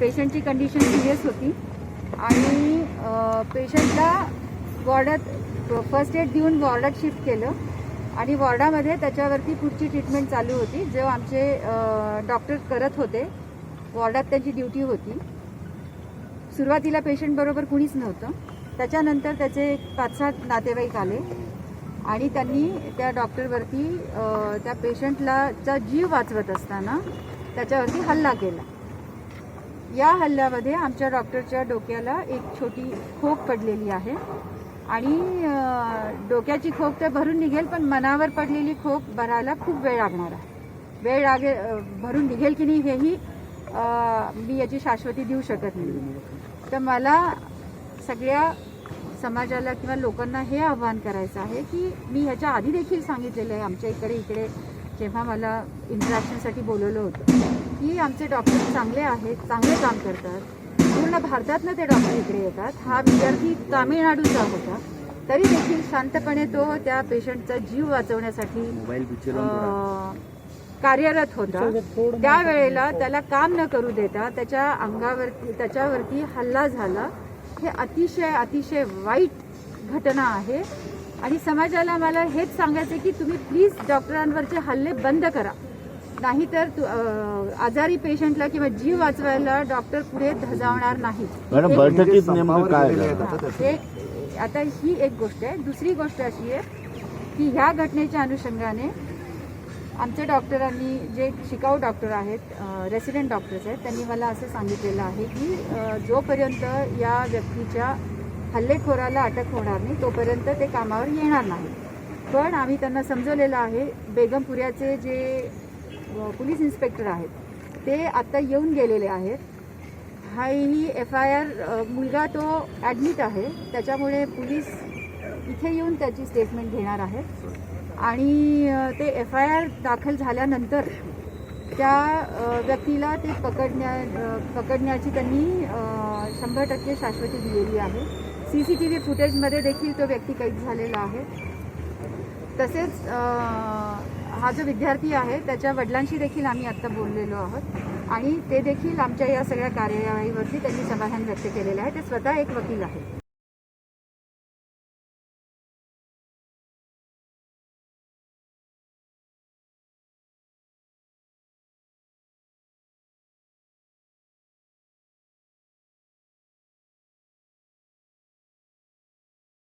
पेशंटची condition serious होती. आणि पेशंटला वॉर्डात फर्स्ट एड देऊन वॉर्डात शिफ्ट केलं. आणि वॉर्डामध्ये त्याच्यावरती पुढची ट्रीटमेंट चालू होती. जेव्हा आमचे डॉक्टर करत होते वॉर्डात त्यांची ड्युटी होती. सुरुवातीला पेशंटबरोबर कुणीच नव्हतं. त्याच्यानंतर त्याचे पाच सात नातेवाईक आले. आणि त्यांनी त्या डॉक्टरवरती त्या पेशंटला चा जीव वाचवत असताना त्याच्यावरती हल्ला केला. या हल्ल्यामध्ये आमच्या डॉक्टरच्या डोक्याला एक छोटी खोक पडलेली आहे. आणि डोक्याची खोक तर भरून निघेल पण मनावर पडलेली खोक भरायला खूप वेळ लागणार आहे. वेळ लागे भरून निघेल की नाही हेही मी याची शाश्वती देऊ शकत नाही. तर मला सगळ्या समाजाला किंवा लोकांना हे आव्हान करायचं आहे की मी ह्याच्या आधी देखील सांगितलेलं आहे आमच्या इकडे इकडे जेव्हा मला इंटरॅक्शनसाठी बोलवलं होतं की आमचे डॉक्टर चांगले आहेत चांगले काम करतात. पूर्ण भारतातनं ते डॉक्टर इकडे येतात. हा विद्यार्थी तामिळनाडूचा होता. तरी देखील शांतपणे तो त्या पेशंटचा जीव वाचवण्यासाठी अं, कार्यरत होता. त्यावेळेला त्याला काम न करू देता त्याच्या अंगावरती त्याच्यावरती हल्ला झाला. हे अतिशय अतिशय वाईट घटना आहे. आणि समाजाला मला हेच सांगायचं की तुम्ही प्लीज डॉक्टरांवरचे हल्ले बंद करा. नाहीतर आजारी पेशंटला किंवा जीव वाचवायला डॉक्टर पुढे धजावणार नाहीत मॅडम हे- बैठकीत नेमकं काय झालं? हा, एक आता ही एक गोष्ट आहे. दुसरी गोष्ट अशी आहे की ह्या घटनेच्या अनुषंगाने आमच्या डॉक्टरांनी जे शिकाऊ डॉक्टर आहेत रेसिडेंट डॉक्टर्स आहेत त्यांनी मला असं सांगितलेलं आहे की जोपर्यंत या व्यक्तीच्या हल्लेखोराला अटक होणार नाही तोपर्यंत ते कामावर येणार नाही. पण आम्ही त्यांना समजवलेलं आहे बेगमपुऱ्याचे जे पोलीस इन्स्पेक्टर आहेत ते आत्ता येऊन गेलेले आहेत. हा ही एफ आय आर मुलगा तो ॲडमिट आहे त्याच्यामुळे पोलीस इथे येऊन त्याची स्टेटमेंट घेणार आहेत. आणि ते एफ आय आर दाखल झाल्यानंतर त्या व्यक्तीला ते पकडण्या पकडण्याची त्यांनी शंभर टक्के शाश्वती दिलेली आहे. सी सी टी व्ही फुटेजमध्ये देखील तो व्यक्ती कैद झालेला आहे. तसेच हा जो विद्यार्थी आहे त्याच्या वडिलांशी देखील आम्ही आत्ता बोललेलो आहोत. आणि ते देखील आमच्या या सगळ्या कार्यवाहीवरती त्यांनी समाधान व्यक्त केलेलं आहे. ते स्वतः एक वकील आहे